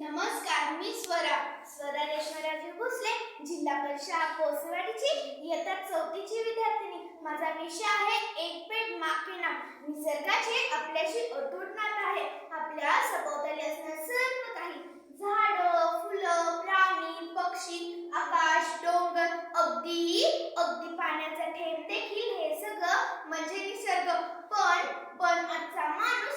नमस्कार मी स्वरा. स्वरा रेश्वराजी भोसले जिल्हा परिषद कोसवाडीची इयत्ता चौथीची विद्यार्थिनी. माझा विषय आहे एक पेट माके नाम निसर्गाचे आपल्याशी अतूट नात आहे. आपल्या सभोवताली असणारे सर्व काही. झाड फुलं प्राणी पक्षी आकाश डोंगर अगदी अगदी पाण्याचा थेंब देखील हे सगळं म्हणजे निसर्ग. पण पण आजचा माणूस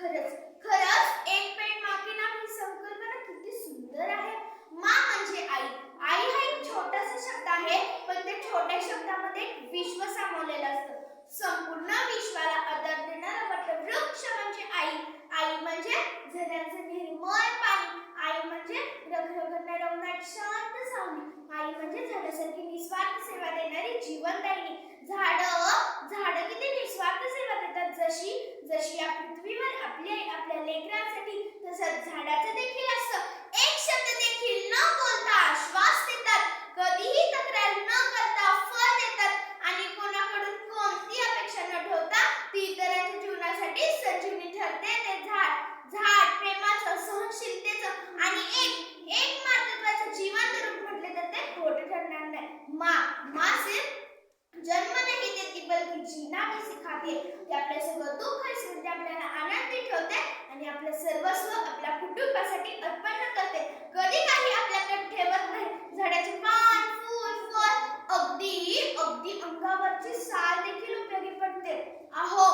खरंच खरंच एक पेट मागे नाम ही संकल्पना किती सुंदर आहे. मा म्हणजे आई. आई हा एक छोटासा शब्द आहे पण त्या छोट्या शब्दामध्ये विश्व सामावलेलं असतं. संपूर्ण विश्वाला आधार देणारा म्हटलं वृक्ष म्हणजे आई. आई म्हणजे झऱ्यांचं निर्मळ पाणी. आई म्हणजे रखरखणाऱ्या उन्हात शांत सावली. आई म्हणजे झाडासारखी निस्वार्थ सेवा देणारी जीवनदायिनी. झाडं जशी जशी या पृथ्वीवर आपली आपल्या लेकरांसाठी तसंच झाडाचं देखील असतं. एक शब्द देखील न बोलता श्वास देतात. कधीही तक्रार न करता फळ देतात. आणि कोणाकडून कोणती अपेक्षा न ठेवता ती इतरांच्या जीवनासाठी संजीवनी ठरते. ते झाड झाड प्रेमाचं सहनशीलतेचं आणि एक महत्वाचं जिवंत रूप म्हटले तर ते खोटं ठरणार नाही मा मा सिर्फ जन्म नाही देती बल्कि जीना भी सिखाते ती आपल्या सगळं दुःख विसरून ती आपल्याला आनंदी ठेवते आणि आपलं सर्वस्व आपल्या कुटुंबासाठी उत्पन्न करते. कधी काही आपल्याकडे ठेवत नाही. झाडाचे पान फूल फळ अगदी अगदी अंगावरची साल देखील उपयोगी पडते. आहो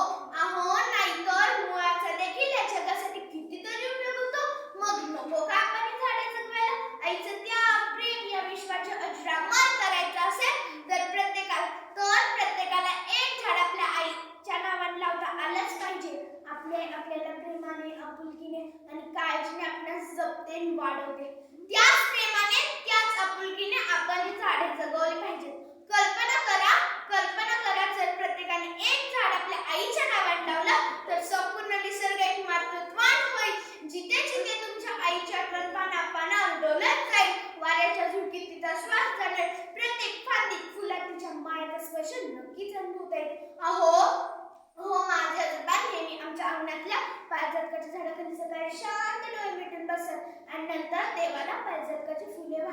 आहो नाहीतर मुळा देखील या जगासाठी कितीतरी उपयोग होतो मग नको का आपण ही झाडे जगवायला आईचं त्याग प्रेम या विश्वाचे अजरामर करायचं असेल तर प्रत्येकाला तर प्रत्येकाला एक झाड आपल्या आईच्या नावाने लावता आलंच पाहिजे आपले आपल्याला प्रेमाने आपुलकीने आणि काळजीने आपणास जपते आणि वाढवते. त्याच प्रेमाने त्याच आपुलकीने आपण ही झाडे जगवली पाहिजेत. कल्पना करा कल्पना करा जर प्रत्येकाने एक झाड आपल्या आईच्या नावाने लावलं तर संपूर्ण निसर्ग एक मातृत्वान होईल. जिथे जिथे तुमच्या आईच्या आठवण पाना पानावर जाईल वाऱ्याच्या झुडकीत तिचा श्वास जाणार प्रत्येक फांदीत फुलात तिच्या मायेचा स्पर्श नक्कीच अनुभवता येईल.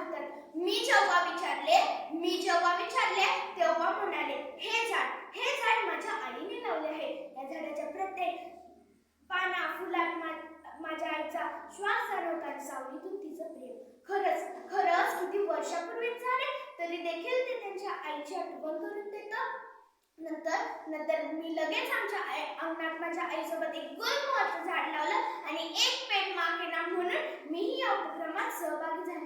म्हणतात. मी जेव्हा विचारले मी जेव्हा विचारले तेव्हा म्हणाले हे झाड हे झाड माझ्या आईने लावले आहे. या झाडाच्या प्रत्येक पाना फुलात माझ्या आईचा श्वास जाणवतात सावलीतून तिचं प्रेम. खरंच खरंच किती वर्षापूर्वी झाले तरी देखील ते त्यांच्या आईची आठवण करून देतं. नंतर नंतर मी लगेच आमच्या आई अंगणात माझ्या आईसोबत एक गुलमोहरचं झाड लावलं आणि एक पेट मागे ना म्हणून मीही या उपक्रमात सहभागी झाले.